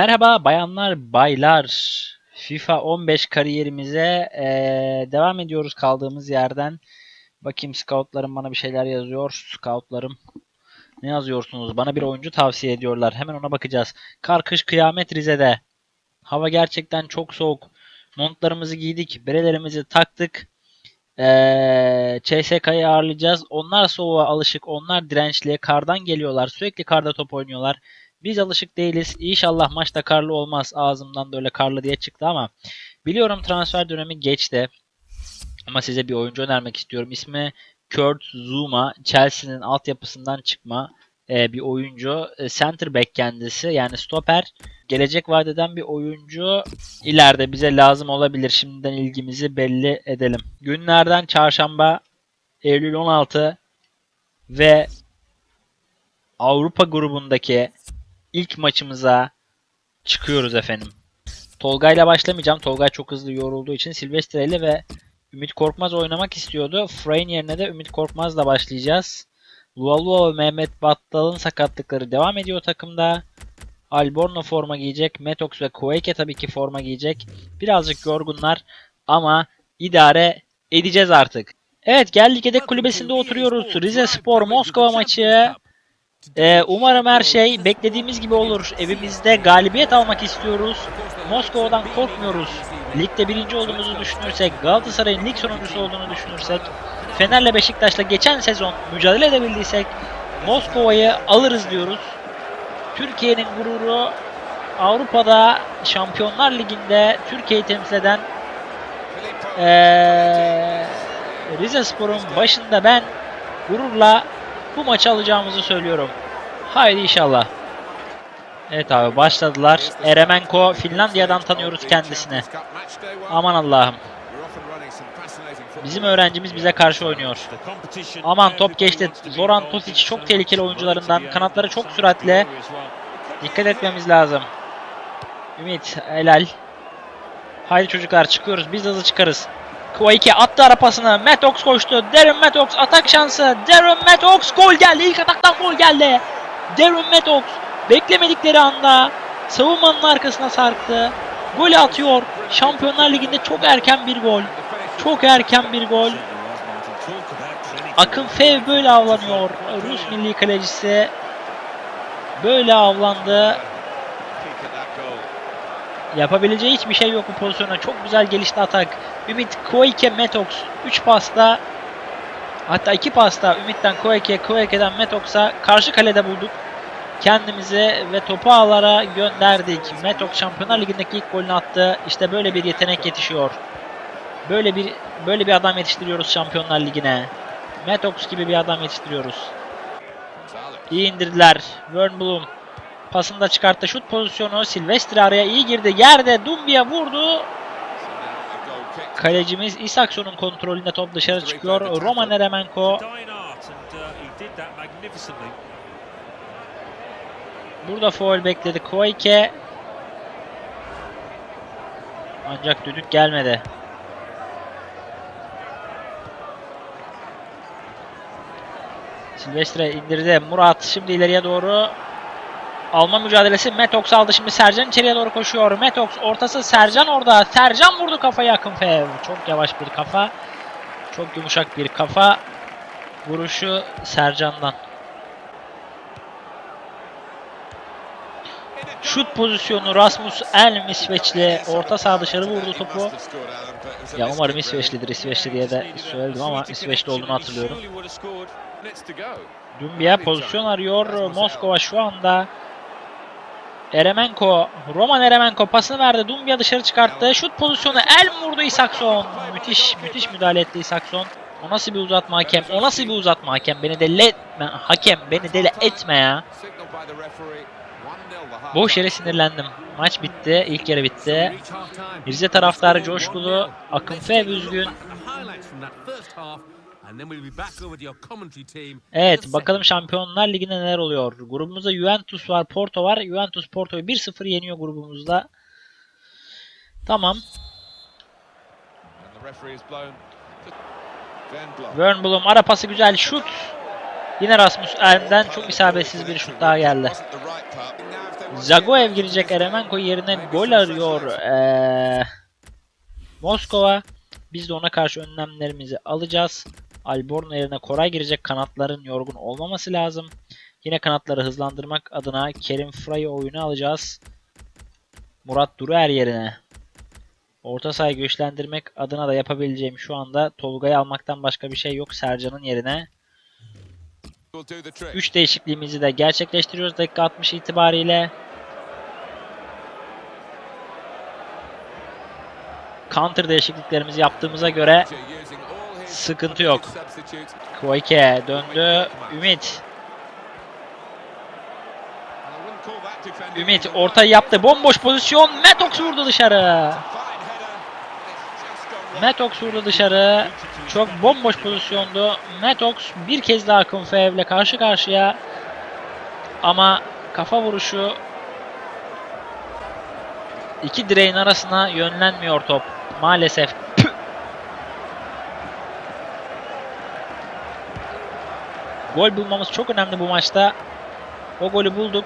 Merhaba bayanlar, baylar. FIFA 15 kariyerimize eee, devam ediyoruz kaldığımız yerden. Bakayım scoutlarım bana bir şeyler yazıyor. Scoutlarım ne yazıyorsunuz? Bana bir oyuncu tavsiye ediyorlar. Hemen ona bakacağız. Kar kış kıyamet Rize'de. Hava gerçekten çok soğuk. Montlarımızı giydik, berelerimizi taktık. CSK'yı ağırlayacağız. Onlar soğuğa alışık, onlar dirençli. Kardan geliyorlar, sürekli karda top oynuyorlar. Biz alışık değiliz. İnşallah maçta karlı olmaz. Ağzımdan da öyle karlı diye çıktı ama biliyorum transfer dönemi geçti. Ama size bir oyuncu önermek istiyorum. İsmi Kurt Zuma. Chelsea'nin altyapısından çıkma e, bir oyuncu. E, center back kendisi. Yani stoper. Gelecek vadeden bir oyuncu ileride bize lazım olabilir. Şimdiden ilgimizi belli edelim. Günlerden çarşamba Eylül 16 ve Avrupa grubundaki ilk maçımıza çıkıyoruz efendim. Tolga ile başlamayacağım. Tolga çok hızlı yorulduğu için Silvestre ile ve Ümit Korkmaz oynamak istiyordu. Fray'in yerine de Ümit Korkmaz'la başlayacağız. Lualua ve Mehmet Battal'ın sakatlıkları devam ediyor takımda. Alborno forma giyecek. Metox ve Koike tabii ki forma giyecek. Birazcık yorgunlar ama idare edeceğiz artık. Evet geldik yedek kulübesinde oturuyoruz. Rize Spor Moskova maçı. Ee, umarım her şey beklediğimiz gibi olur. Evimizde galibiyet almak istiyoruz. Moskova'dan korkmuyoruz. Ligde birinci olduğumuzu düşünürsek, Galatasaray'ın lig sonuncusu olduğunu düşünürsek, Fener'le Beşiktaş'la geçen sezon mücadele edebildiysek Moskova'yı alırız diyoruz. Türkiye'nin gururu Avrupa'da Şampiyonlar Ligi'nde Türkiye'yi temsil eden ee, Rize Spor'un başında ben gururla bu maçı alacağımızı söylüyorum. Haydi inşallah. Evet abi başladılar. Eremenko Finlandiya'dan tanıyoruz kendisini. Aman Allah'ım. Bizim öğrencimiz bize karşı oynuyor. Aman top geçti. Zoran Tosic çok tehlikeli oyuncularından. Kanatları çok süratli. Dikkat etmemiz lazım. Ümit helal. Haydi çocuklar çıkıyoruz. Biz hızlı çıkarız. Kvaike attı arapasını. Metox koştu. Darren Metox atak şansı. Darren Metox gol geldi. İlk ataktan gol geldi. Darren Metox beklemedikleri anda savunmanın arkasına sarktı. Golü atıyor. Şampiyonlar Ligi'nde çok erken bir gol. Çok erken bir gol. Akın Fev böyle avlanıyor. Rus milli kalecisi böyle avlandı. Yapabileceği hiçbir şey yok bu pozisyona. Çok güzel gelişti atak. Ümit Koike Metox 3 pasta hatta 2 pasta Ümit'ten Koike, Koike'den Metox'a karşı kalede bulduk. Kendimizi ve topu ağlara gönderdik. Metox Şampiyonlar Ligi'ndeki ilk golünü attı. İşte böyle bir yetenek yetişiyor. Böyle bir böyle bir adam yetiştiriyoruz Şampiyonlar Ligi'ne. Metox gibi bir adam yetiştiriyoruz. İyi indirdiler. Wernbloom pasını da çıkarttı. Şut pozisyonu Silvestre araya iyi girdi. Yerde Dumbia vurdu. Kalecimiz Isakson'un kontrolünde top dışarı çıkıyor. Roman Eremenko burada foul bekledi. Koike ancak düdük gelmedi. Silvestre indirdi. Murat şimdi ileriye doğru alma mücadelesi. Metox aldı şimdi Sercan içeriye doğru koşuyor. Metox ortası Sercan orada. Sercan vurdu kafaya yakın fev. Çok yavaş bir kafa. Çok yumuşak bir kafa. Vuruşu Sercan'dan. Şut pozisyonu Rasmus Elm İsveçli orta saha dışarı vurdu topu. Ya umarım İsveçlidir İsveçli diye de söyledim ama İsveçli olduğunu hatırlıyorum. Dumbia pozisyon arıyor. Moskova şu anda. Eremenko, Roman Eremenko pasını verdi. Dumbia dışarı çıkarttı. Şut pozisyonu el vurdu Isakson. Müthiş, müthiş müdahale etti Isakson. O nasıl bir uzatma hakem? O nasıl bir uzatma hakem? Beni deli etme. Hakem beni deli etme ya. Boş yere sinirlendim. Maç bitti. İlk yarı bitti. Rize taraftarı coşkulu. Akın Fev üzgün. Evet bakalım Şampiyonlar Ligi'nde neler oluyor. Grubumuzda Juventus var, Porto var. Juventus Porto'yu 1-0 yeniyor grubumuzda. Tamam. Wernbloom ara pası güzel şut. Yine Rasmus Elm'den çok isabetsiz bir şut daha geldi. Zagoev girecek Eremenko yerine gol arıyor ee, Moskova. Biz de ona karşı önlemlerimizi alacağız. Alborno yerine Koray girecek. Kanatların yorgun olmaması lazım. Yine kanatları hızlandırmak adına Kerim Fray'ı oyuna alacağız. Murat Duruer yerine. Orta sahayı güçlendirmek adına da yapabileceğim şu anda Tolga'yı almaktan başka bir şey yok Sercan'ın yerine. 3 değişikliğimizi de gerçekleştiriyoruz dakika 60 itibariyle. Counter değişikliklerimizi yaptığımıza göre sıkıntı yok. Koike döndü. Ümit. Ümit orta yaptı. Bomboş pozisyon. Metox vurdu dışarı. Metox vurdu dışarı. Çok bomboş pozisyondu. Metox bir kez daha Kunfeev'le karşı karşıya. Ama kafa vuruşu iki direğin arasına yönlenmiyor top. Maalesef. Gol bulmamız çok önemli bu maçta. O golü bulduk.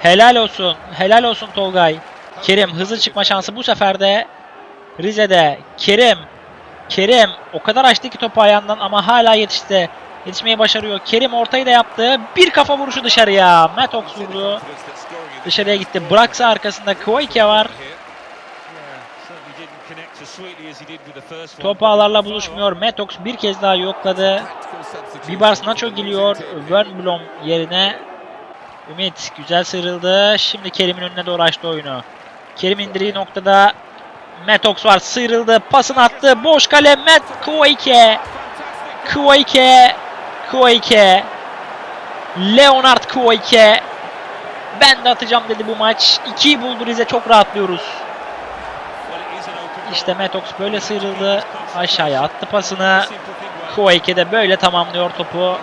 Helal olsun. Helal olsun Tolgay. Kerim hızlı çıkma şansı bu sefer de Rize'de. Kerim. Kerim o kadar açtı ki topu ayağından ama hala yetişti. Yetişmeyi başarıyor. Kerim ortayı da yaptı. Bir kafa vuruşu dışarıya. Metox vurdu. Dışarıya gitti. Bıraksa arkasında Koike var. Top ağlarla buluşmuyor. Metox bir kez daha yokladı. Bibars Nacho geliyor. Wernblom yerine. Ümit güzel sıyrıldı. Şimdi Kerim'in önüne doğru açtı oyunu. Kerim indirdiği noktada Metox var. Sıyrıldı. Pasını attı. Boş kale. Met Koike. Koike. Koike. Leonard Koike. Ben de atacağım dedi bu maç. 2'yi buldu Rize. Çok rahatlıyoruz. İşte Metox böyle sıyrıldı. Aşağıya attı pasını. Koike de böyle tamamlıyor topu.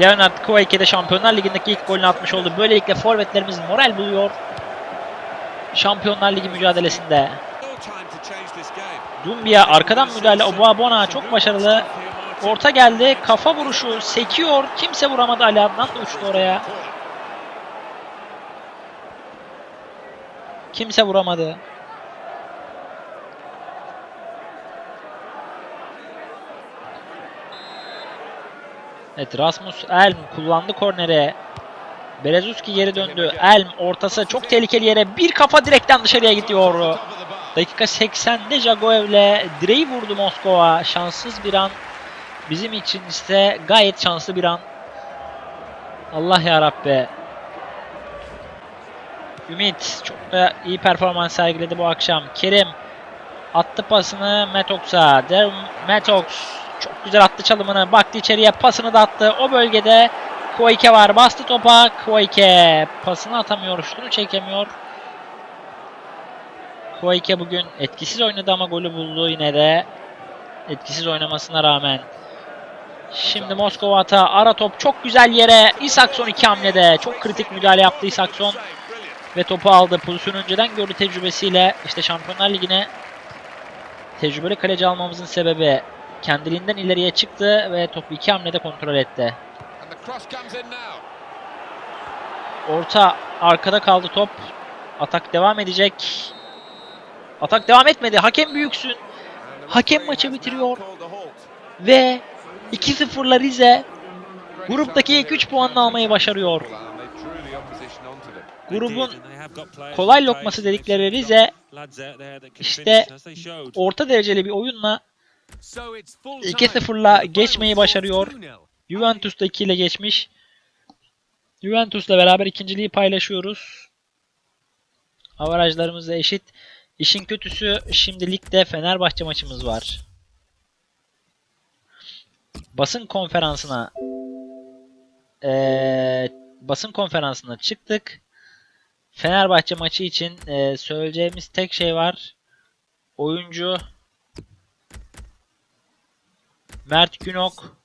Leonard Koike de Şampiyonlar Ligi'ndeki ilk golünü atmış oldu. Böylelikle forvetlerimiz moral buluyor. Şampiyonlar Ligi mücadelesinde. Dumbia arkadan müdahale. Obuabona çok başarılı. Orta geldi. Kafa vuruşu sekiyor. Kimse vuramadı. Ali Adnan da uçtu oraya. Kimse vuramadı. Evet Rasmus Elm kullandı kornere. Berezuski geri döndü. Elm ortası çok tehlikeli yere bir kafa direkten dışarıya gidiyor. Dakika 80'de Jagoev'le direği vurdu Moskova. Şanssız bir an. Bizim için ise gayet şanslı bir an. Allah ya Rabbi. Ümit çok da iyi performans sergiledi bu akşam. Kerim attı pasını Metox'a. Metox çok güzel attı çalımını. Baktı içeriye pasını da attı. O bölgede Koike var. Bastı topa. Koike pasını atamıyor. Şunu çekemiyor. Koike bugün etkisiz oynadı ama golü buldu yine de. Etkisiz oynamasına rağmen. Şimdi Moskova ata ara top çok güzel yere. Isakson iki hamlede. Çok kritik müdahale yaptı Isakson. Ve topu aldı. Pozisyonu önceden gördü tecrübesiyle. İşte Şampiyonlar Ligi'ne tecrübeli kaleci almamızın sebebi kendiliğinden ileriye çıktı ve topu iki hamlede kontrol etti. Orta arkada kaldı top. Atak devam edecek. Atak devam etmedi. Hakem büyüksün. Hakem maçı bitiriyor. Ve 2-0'la Rize gruptaki ilk 3 puanını almayı başarıyor. Grubun kolay lokması dedikleri Rize işte orta dereceli bir oyunla 2-0'la geçmeyi başarıyor. Juventus da 2 ile geçmiş. Juventus'la beraber ikinciliği paylaşıyoruz. Avarajlarımız da eşit. İşin kötüsü şimdi ligde Fenerbahçe maçımız var. Basın konferansına eee, basın konferansına çıktık. Fenerbahçe maçı için eee, söyleyeceğimiz tek şey var. Oyuncu Mert Günok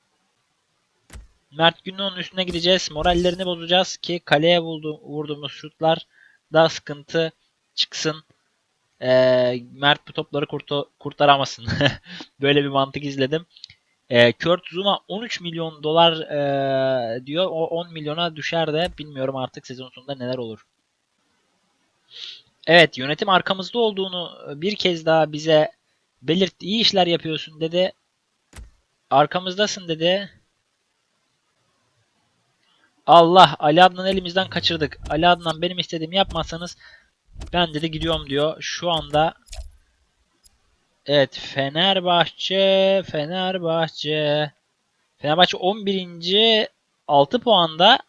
Mert Günok'un üstüne gideceğiz. Morallerini bozacağız ki kaleye vurdu, vurduğumuz şutlar daha sıkıntı çıksın. Ee, Mert bu topları kurtu- kurtaramasın. Böyle bir mantık izledim. Ee, Kurt Zuma 13 milyon dolar ee, diyor. O 10 milyona düşer de bilmiyorum artık sezon sonunda neler olur. Evet yönetim arkamızda olduğunu bir kez daha bize belirtti. İyi işler yapıyorsun dedi. Arkamızdasın dedi. Allah Ali Adnan elimizden kaçırdık. Ali Adnan benim istediğimi yapmazsanız ben dedi gidiyorum diyor. Şu anda Evet Fenerbahçe Fenerbahçe Fenerbahçe 11. 6 puanda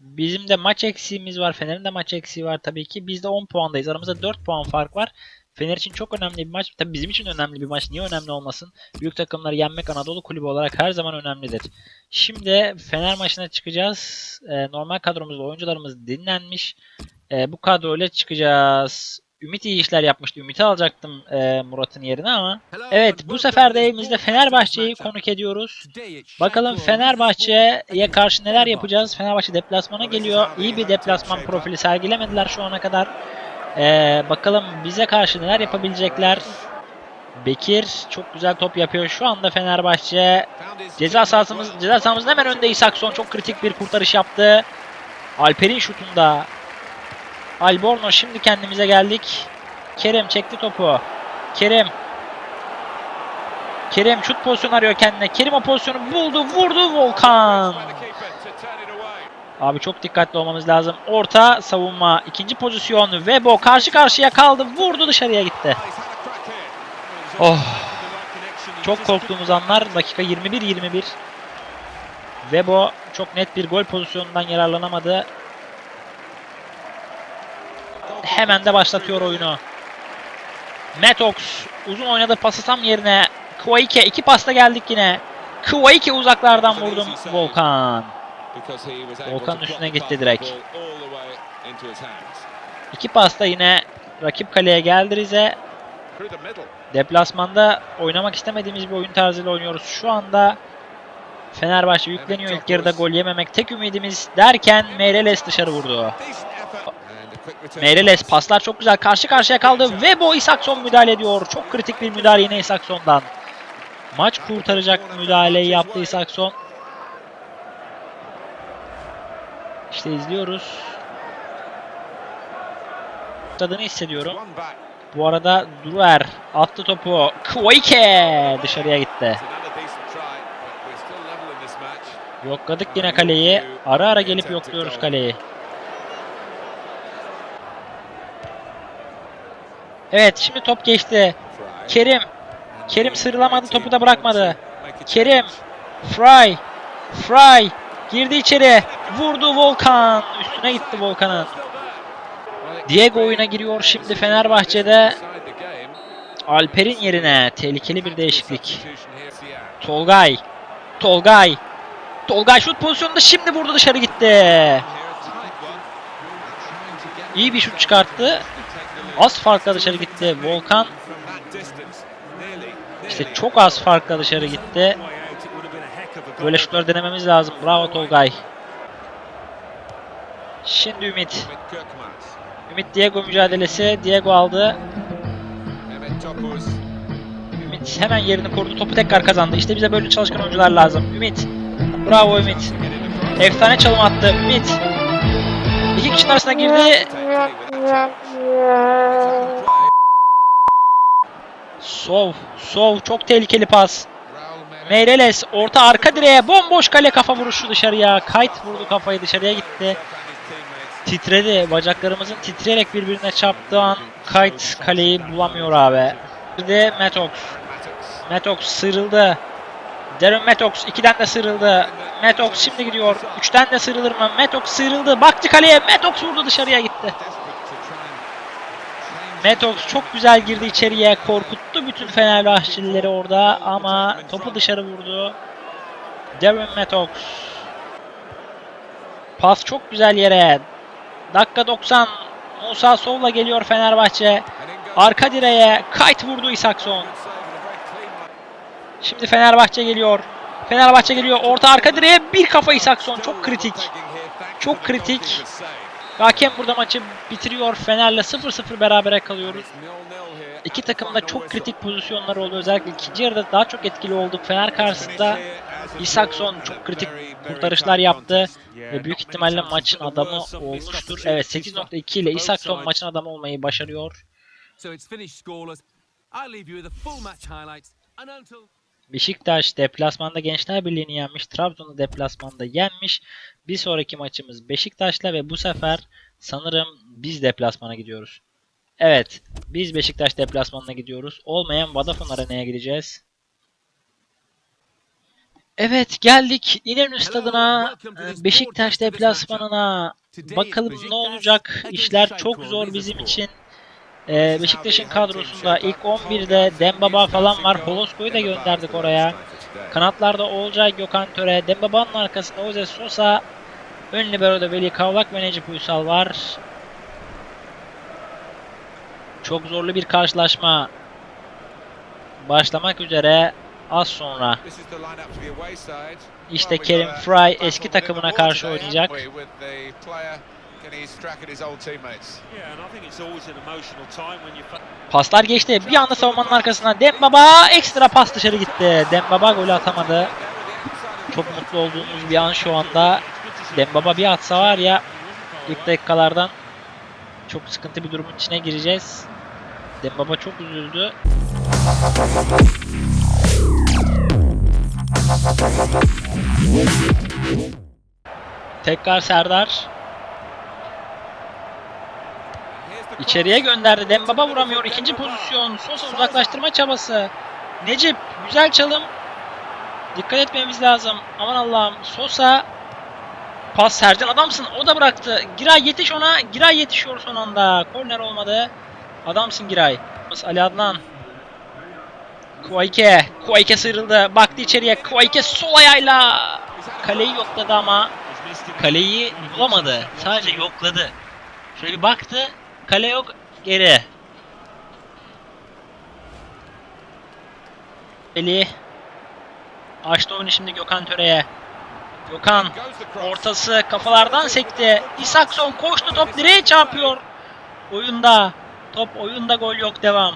Bizim de maç eksiğimiz var. Fener'in de maç eksiği var tabii ki. Biz de 10 puandayız. Aramızda 4 puan fark var. Fener için çok önemli bir maç. Tabii bizim için önemli bir maç. Niye önemli olmasın? Büyük takımları yenmek Anadolu kulübü olarak her zaman önemlidir. Şimdi Fener maçına çıkacağız. Ee, normal kadromuzda oyuncularımız dinlenmiş. Ee, bu kadroyla çıkacağız. Ümit iyi işler yapmıştı. Ümit'i alacaktım e, Murat'ın yerine ama. Evet bu sefer de evimizde Fenerbahçe'yi konuk ediyoruz. Bakalım Fenerbahçe'ye karşı neler yapacağız. Fenerbahçe deplasmana geliyor. İyi bir deplasman profili sergilemediler şu ana kadar. Ee, bakalım bize karşı neler yapabilecekler. Bekir çok güzel top yapıyor. Şu anda Fenerbahçe ceza sahasımız ceza sahamızın hemen önünde İsakson çok kritik bir kurtarış yaptı. Alper'in şutunda. Alborno şimdi kendimize geldik. Kerem çekti topu. Kerem Kerem şut pozisyonu arıyor kendine. Kerim o pozisyonu buldu, vurdu Volkan. Abi çok dikkatli olmamız lazım. Orta savunma, ikinci pozisyon. Webo karşı karşıya kaldı, vurdu dışarıya gitti. Oh. Çok korktuğumuz anlar dakika 21-21. Webo çok net bir gol pozisyonundan yararlanamadı. Hemen de başlatıyor oyunu. Metox uzun oynadı pası tam yerine. Kvaike iki pasta geldik yine. Kvaike uzaklardan vurdum Volkan. Volkan'ın üstüne gitti direkt. İki pasta yine rakip kaleye geldi Rize. Deplasmanda oynamak istemediğimiz bir oyun tarzıyla oynuyoruz. Şu anda Fenerbahçe yükleniyor ilk yarıda gol yememek tek ümidimiz derken Meireles dışarı vurdu. Meireles paslar çok güzel karşı karşıya kaldı ve bu Isakson müdahale ediyor. Çok kritik bir müdahale yine Isakson'dan. Maç kurtaracak müdahaleyi yaptı Isakson. İşte izliyoruz. Tadını hissediyorum. Bu arada Duruer attı topu. Kvaike dışarıya gitti. Yokladık yine kaleyi. Ara ara gelip yokluyoruz kaleyi. Evet şimdi top geçti. Kerim. Kerim sırlamadı topu da bırakmadı. Kerim. Fry. Fry. Girdi içeri. Vurdu Volkan. Üstüne gitti Volkan'ın. Diego oyuna giriyor şimdi Fenerbahçe'de. Alper'in yerine tehlikeli bir değişiklik. Tolgay. Tolgay. Tolgay şut pozisyonunda şimdi vurdu dışarı gitti. İyi bir şut çıkarttı. Az farkla dışarı gitti. Volkan işte çok az farkla dışarı gitti. Böyle şutları denememiz lazım. Bravo Tolgay. Şimdi Ümit. Ümit Diego mücadelesi. Diego aldı. Ümit hemen yerini korudu. Topu tekrar kazandı. İşte bize böyle çalışkan oyuncular lazım. Ümit. Bravo Ümit. Efsane çalım attı. Ümit. İki kişinin arasına girdi. Sov. Sov çok tehlikeli pas. Meireles orta arka direğe bomboş kale kafa vuruşu dışarıya. Kayt vurdu kafayı dışarıya gitti. Titredi. Bacaklarımızın titreyerek birbirine çarptığı an Kayt kaleyi bulamıyor abi. Bir de Metox. Metox sıyrıldı. Darren Metox 2'den de sıyrıldı. Metox şimdi gidiyor. 3'ten de sıyrılır mı? Metox sıyrıldı. Baktı kaleye. Metox vurdu dışarıya gitti. Metox çok güzel girdi içeriye. Korkuttu bütün Fenerbahçelileri orada ama topu dışarı vurdu. Darren Metox. Pas çok güzel yere. Dakika 90. Musa Sov'la geliyor Fenerbahçe. Arka direğe kayıt vurdu Isakson. Şimdi Fenerbahçe geliyor. Fenerbahçe geliyor. Orta arka direğe bir kafa Isakson. Çok kritik. Çok kritik. Ve hakem burada maçı bitiriyor. Fener'le 0-0 berabere kalıyoruz. İki takım da çok kritik pozisyonlar oldu. Özellikle ikinci yarıda daha çok etkili olduk. Fener karşısında Isakson çok kritik kurtarışlar yaptı. Ve büyük ihtimalle maçın adamı olmuştur. Evet 8.2 ile Isakson maçın adamı olmayı başarıyor. So it's finished scoreless. I'll leave you with the full match highlights. And until Beşiktaş deplasmanda Gençler Birliği'ni yenmiş. Trabzon'u deplasmanda yenmiş. Bir sonraki maçımız Beşiktaş'la ve bu sefer sanırım biz deplasmana gidiyoruz. Evet, biz Beşiktaş deplasmanına gidiyoruz. Olmayan Vodafone Arena'ya gideceğiz. Evet, geldik İnönü Stadı'na, Beşiktaş deplasmanına. Bakalım ne olacak? İşler çok zor bizim için. Ee, Beşiktaş'ın kadrosunda ilk 11'de Dembaba falan var. Holosko'yu da gönderdik oraya. Kanatlarda Olcay, Gökhan Töre, Dembaba'nın arkasında Oze Sosa, ön libero'da Veli Kavlak ve Necip Uysal var. Çok zorlu bir karşılaşma başlamak üzere az sonra. İşte Kerim Fry eski takımına karşı oynayacak. Yeah, and I think it's always an emotional time when you fa- Paslar geçti. Bir anda savunmanın arkasına Dembaba ekstra pas dışarı gitti. Dembaba golü atamadı. Çok mutlu olduğumuz bir an şu anda. Dembaba bir atsa var ya ilk dakikalardan çok sıkıntı bir durumun içine gireceğiz. Dembaba çok üzüldü. Tekrar Serdar. İçeriye gönderdi. Dembaba vuramıyor. İkinci pozisyon. Sosa uzaklaştırma çabası. Necip güzel çalım. Dikkat etmemiz lazım. Aman Allah'ım. Sosa pas Sercan adamsın. O da bıraktı. Giray yetiş ona. Giray yetişiyor son anda. Korner olmadı. Adamsın Giray. Ali Adnan. Kuayke. Kuayke sıyrıldı. Baktı içeriye. Kuayke sol ayağıyla. Kaleyi yokladı ama kaleyi bulamadı. Sadece yokladı. Şöyle baktı. Kale yok. Geri. Eli. Açtı oyunu şimdi Gökhan Töre'ye. Gökhan ortası kafalardan sekti. Isakson koştu top direğe çarpıyor. Oyunda. Top oyunda gol yok devam.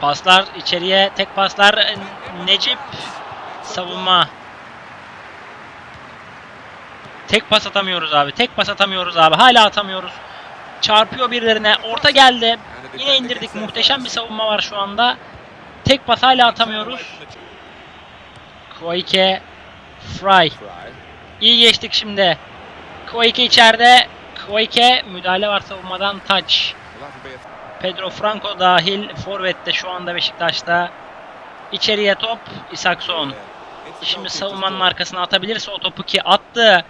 Paslar içeriye tek paslar Necip savunma. Tek pas atamıyoruz abi. Tek pas atamıyoruz abi. Hala atamıyoruz. Çarpıyor birilerine. Orta geldi. Yine indirdik. Muhteşem bir savunma var şu anda. Tek pas hala atamıyoruz. Koike Fry. İyi geçtik şimdi. Koike içeride. Koike müdahale var savunmadan. Touch. Pedro Franco dahil. Forvet'te şu anda Beşiktaş'ta. İçeriye top. Isakson. Şimdi savunmanın arkasına atabilirse o topu ki attı.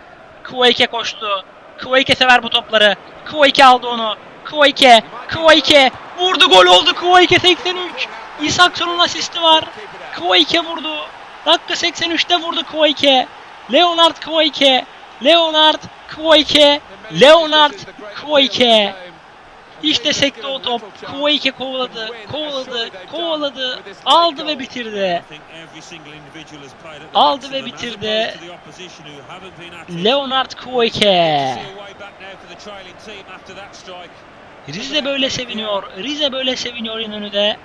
Kuveyke koştu. Kuveyke sever bu topları. Kuveyke aldı onu. Kuveyke, Kuveyke vurdu gol oldu Kuveyke 83. Isakson'un asisti var. Kuveyke vurdu. Dakika 83'te vurdu Kuveyke. Leonard Kuveyke. Leonard Kuveyke. Leonard Kuveyke. İşte sekti o top. Kuveyke kovaladı, kovaladı, kovaladı, aldı ve bitirdi. Aldı ve bitirdi. Leonard Kuveyke. Rize böyle seviniyor. Rize böyle seviniyor İnönü'de.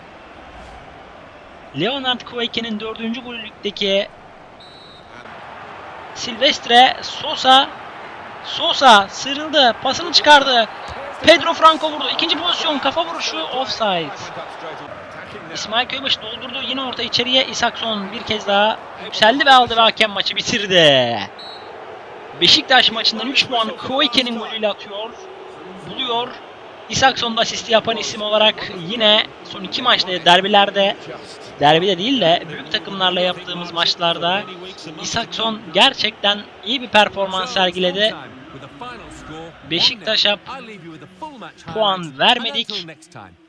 Leonard Kuveyke'nin dördüncü golü ligdeki Silvestre Sosa Sosa sıyrıldı. Pasını çıkardı. Pedro Franco vurdu. İkinci pozisyon kafa vuruşu offside. İsmail Köybaşı doldurdu. Yine orta içeriye Isakson bir kez daha yükseldi ve aldı ve hakem maçı bitirdi. Beşiktaş maçından 3 puan Kuveyke'nin golüyle atıyor. Buluyor. Isakson da asisti yapan isim olarak yine son iki maçta derbilerde derbide değil de büyük takımlarla yaptığımız maçlarda Isakson gerçekten iyi bir performans sergiledi. Beşiktaş'a puan vermedik.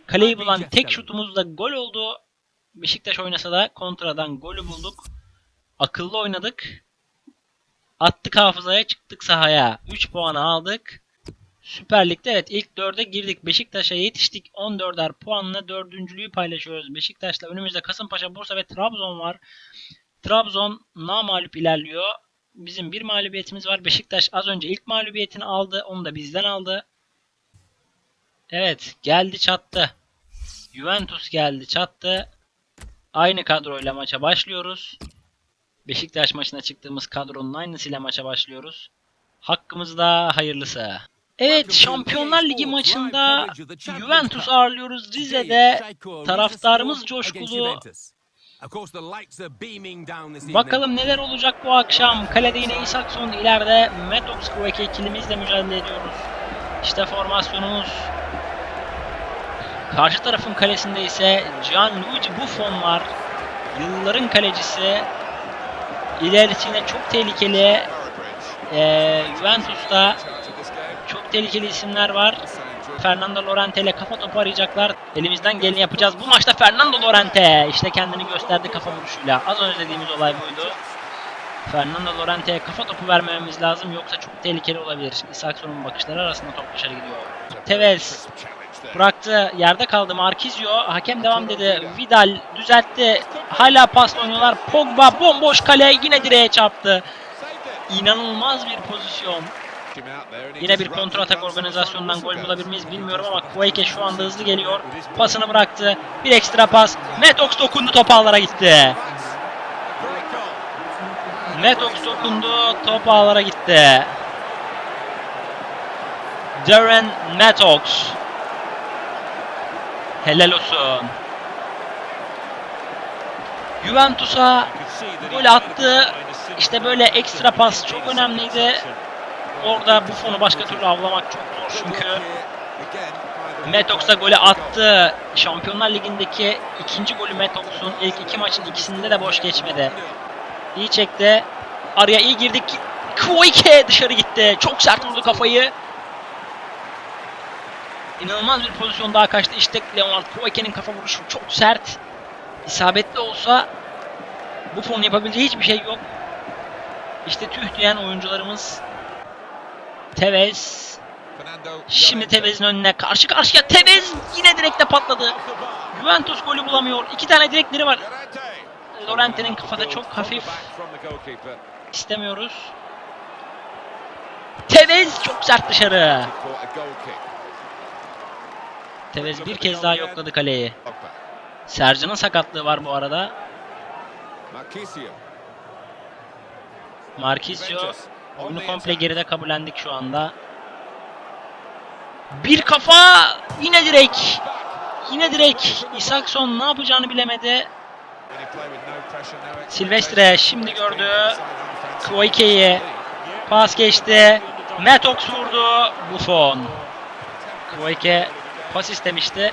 Kaleyi bulan tek şutumuz da gol oldu. Beşiktaş oynasa da kontradan golü bulduk. Akıllı oynadık. Attık hafızaya çıktık sahaya. 3 puanı aldık. Süper Lig'de evet ilk 4'e girdik. Beşiktaş'a yetiştik. 14'er puanla dördüncülüğü paylaşıyoruz. Beşiktaş'la önümüzde Kasımpaşa, Bursa ve Trabzon var. Trabzon namağlup ilerliyor. Bizim bir mağlubiyetimiz var. Beşiktaş az önce ilk mağlubiyetini aldı. Onu da bizden aldı. Evet geldi çattı. Juventus geldi çattı. Aynı kadroyla maça başlıyoruz. Beşiktaş maçına çıktığımız kadronun aynısıyla maça başlıyoruz. Hakkımızda hayırlısı. Evet Şampiyonlar Ligi maçında Juventus ağırlıyoruz Rize'de. Taraftarımız coşkulu. Bakalım neler olacak bu akşam. Kalede yine Isakson ileride Metox Kuvveke ikilimizle mücadele ediyoruz. İşte formasyonumuz. Karşı tarafın kalesinde ise Gianluigi Buffon var. Yılların kalecisi. İlerisine çok tehlikeli. Ee, Juventus'ta çok tehlikeli isimler var. Fernando Lorente ile kafa topu arayacaklar. Elimizden geleni yapacağız. Bu maçta Fernando Lorente işte kendini gösterdi kafa vuruşuyla. Az önce dediğimiz olay buydu. Fernando Lorente'ye kafa topu vermememiz lazım yoksa çok tehlikeli olabilir. Isakson'un bakışları arasında top dışarı gidiyor. Tevez bıraktı. Yerde kaldı Marquisio. Hakem devam dedi. Vidal düzeltti. Hala pas oynuyorlar. Pogba bomboş kale yine direğe çarptı. İnanılmaz bir pozisyon. Yine bir kontra atak organizasyonundan gol bulabilir miyiz bilmiyorum ama Koike şu anda hızlı geliyor. Pasını bıraktı. Bir ekstra pas. Metox dokundu top ağlara gitti. Metox dokundu top ağlara gitti. Darren Metox. Helal olsun. Juventus'a gol attı. İşte böyle ekstra pas çok önemliydi. Orada Buffon'u başka türlü avlamak çok zor çünkü. Metox da golü attı. Şampiyonlar Ligi'ndeki ikinci golü Metox'un ilk iki maçın ikisinde de boş geçmedi. İyi çekti. Araya iyi girdik. Koike dışarı gitti. Çok sert vurdu kafayı. İnanılmaz bir pozisyon daha kaçtı. İşte Leonard Koike'nin kafa vuruşu çok sert. İsabetli olsa Buffon'un yapabileceği hiçbir şey yok. İşte tüh diyen oyuncularımız Tevez. Şimdi Tevez'in önüne karşı karşıya Tevez yine direkte patladı. Juventus golü bulamıyor. İki tane direkleri var. Lorente'nin kafada çok hafif. İstemiyoruz. Tevez çok sert dışarı. Tevez bir kez daha yokladı kaleyi. Sercan'ın sakatlığı var bu arada. Marquisio oyunu komple geride kabullendik şu anda. Bir kafa yine direk. Yine direk. Isakson ne yapacağını bilemedi. Silvestre şimdi gördü. Koike'yi pas geçti. Metox vurdu. Buffon. Koike pas istemişti.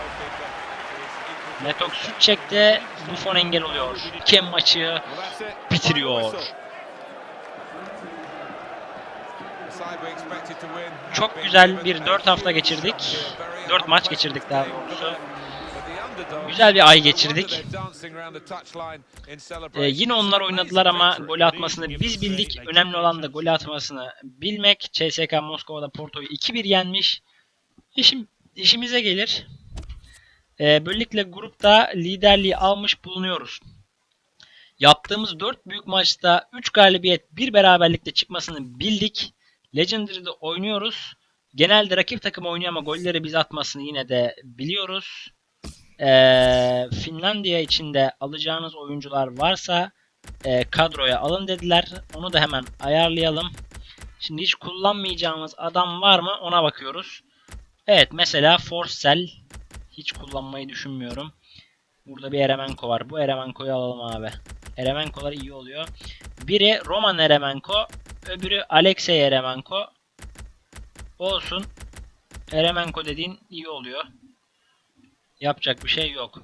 Metox şut çekti. Buffon engel oluyor. Kim maçı bitiriyor. Çok güzel bir 4 hafta geçirdik. 4 maç geçirdik daha doğrusu. Güzel bir ay geçirdik. Ee, yine onlar oynadılar ama gol atmasını biz bildik. Önemli olan da gol atmasını bilmek. CSKA Moskova'da Porto'yu 2-1 yenmiş. İşim, işimize gelir. Ee, böylelikle grupta liderliği almış bulunuyoruz. Yaptığımız 4 büyük maçta 3 galibiyet, 1 beraberlikle çıkmasını bildik. Legendary'de oynuyoruz. Genelde rakip takım oynuyor ama golleri biz atmasını yine de biliyoruz. Ee, Finlandiya için de alacağınız oyuncular varsa e, kadroya alın dediler. Onu da hemen ayarlayalım. Şimdi hiç kullanmayacağımız adam var mı ona bakıyoruz. Evet mesela Forcell hiç kullanmayı düşünmüyorum. Burada bir Eremenko var. Bu Eremenko'yu alalım abi. Eremenko'lar iyi oluyor. Biri Roman Eremenko, öbürü Alexey Eremenko. Olsun. Eremenko dediğin iyi oluyor. Yapacak bir şey yok.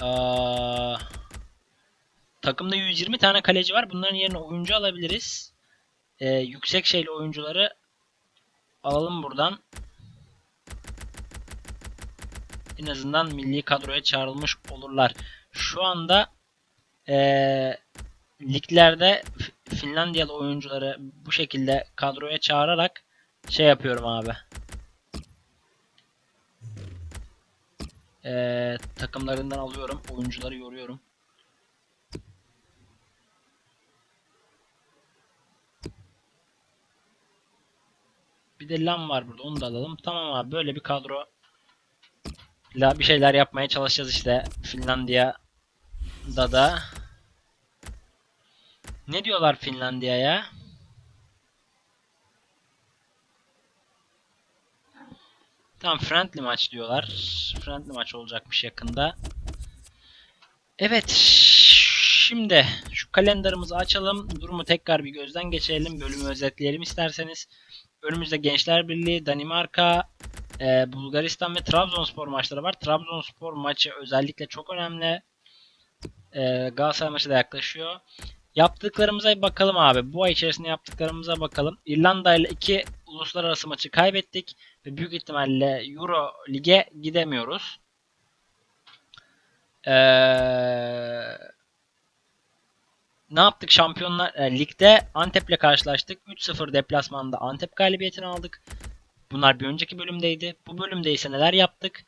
Aa, takımda 120 tane kaleci var. Bunların yerine oyuncu alabiliriz. Ee, yüksek şeyli oyuncuları alalım buradan. En azından milli kadroya çağrılmış olurlar. Şu anda ee, liglerde Finlandiyalı oyuncuları bu şekilde kadroya çağırarak şey yapıyorum abi. Ee, takımlarından alıyorum. Oyuncuları yoruyorum. Bir de LAN var burada. Onu da alalım. Tamam abi. Böyle bir kadro bir şeyler yapmaya çalışacağız işte. Finlandiya'da da ne diyorlar Finlandiya'ya? Tamam friendly maç diyorlar. Friendly maç olacakmış yakında. Evet. Şimdi şu kalendarımızı açalım. Durumu tekrar bir gözden geçirelim. Bölümü özetleyelim isterseniz. Önümüzde Gençler Birliği, Danimarka, e, Bulgaristan ve Trabzonspor maçları var. Trabzonspor maçı özellikle çok önemli. E, Galatasaray maçı da yaklaşıyor. Yaptıklarımıza bakalım abi. Bu ay içerisinde yaptıklarımıza bakalım. İrlanda ile iki uluslararası maçı kaybettik ve büyük ihtimalle Euro Lig'e gidemiyoruz. Ee, ne yaptık? Şampiyonlar e, Lig'de Antep'le karşılaştık. 3-0 deplasmanda Antep galibiyetini aldık. Bunlar bir önceki bölümdeydi. Bu bölümde ise neler yaptık?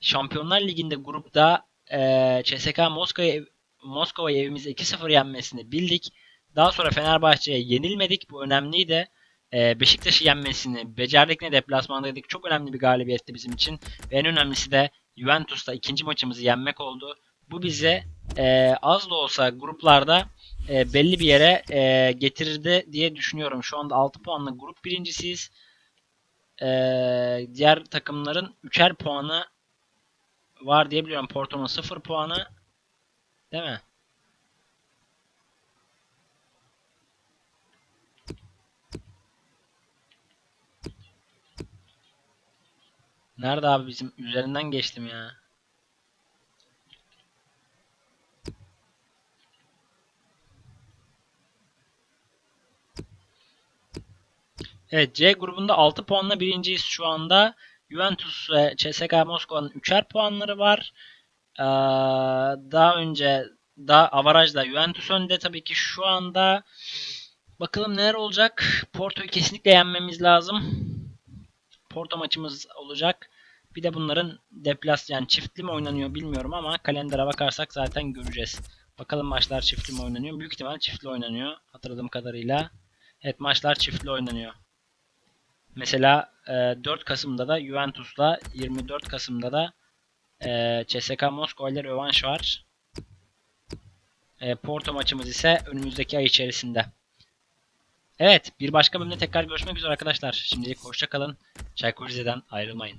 Şampiyonlar Ligi'nde grupta e, CSK Moskova'yı Moskova'yı evimizde 2-0 yenmesini bildik. Daha sonra Fenerbahçe'ye yenilmedik. Bu önemliydi. Ee, Beşiktaş'ı yenmesini becerdik ne deplasmandaydık. Çok önemli bir galibiyetti bizim için. Ve en önemlisi de Juventus'ta ikinci maçımızı yenmek oldu. Bu bize e, az da olsa gruplarda e, belli bir yere e, getirirdi diye düşünüyorum. Şu anda 6 puanla grup birincisiyiz. E, diğer takımların 3'er puanı var diye biliyorum. Porto'nun 0 puanı değil mi? Nerede abi bizim üzerinden geçtim ya. Evet C grubunda 6 puanla birinciyiz şu anda. Juventus ve CSKA Moskova'nın 3'er puanları var. Ee, daha önce daha avarajla Juventus önde tabii ki şu anda. Bakalım neler olacak. Porto'yu kesinlikle yenmemiz lazım. Porto maçımız olacak. Bir de bunların deplas yani çiftli mi oynanıyor bilmiyorum ama kalendere bakarsak zaten göreceğiz. Bakalım maçlar çiftli mi oynanıyor? Büyük ihtimal çiftli oynanıyor hatırladığım kadarıyla. Evet maçlar çiftli oynanıyor. Mesela e, 4 Kasım'da da Juventus'la 24 Kasım'da da e, CSKA Moskova ile rövanş var. E, Porto maçımız ise önümüzdeki ay içerisinde. Evet bir başka bölümde tekrar görüşmek üzere arkadaşlar. Şimdilik hoşça kalın. Çaykur Rize'den ayrılmayın.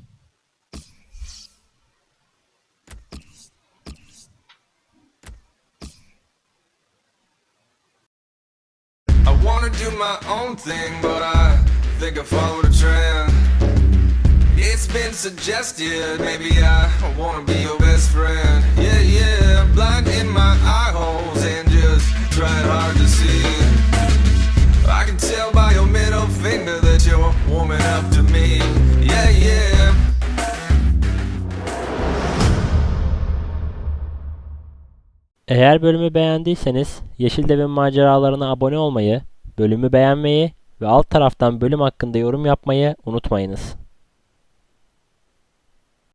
I wanna do my own thing, but I think I followed a trend. It's been suggested, maybe I wanna be your best friend. Yeah, yeah, blind in my eye holes and just trying hard to see. I can tell by your middle finger that you're warming up to me. Yeah, yeah. Eğer bölümü beğendiyseniz Yeşil Devin maceralarına abone olmayı, bölümü beğenmeyi ve alt taraftan bölüm hakkında yorum yapmayı unutmayınız.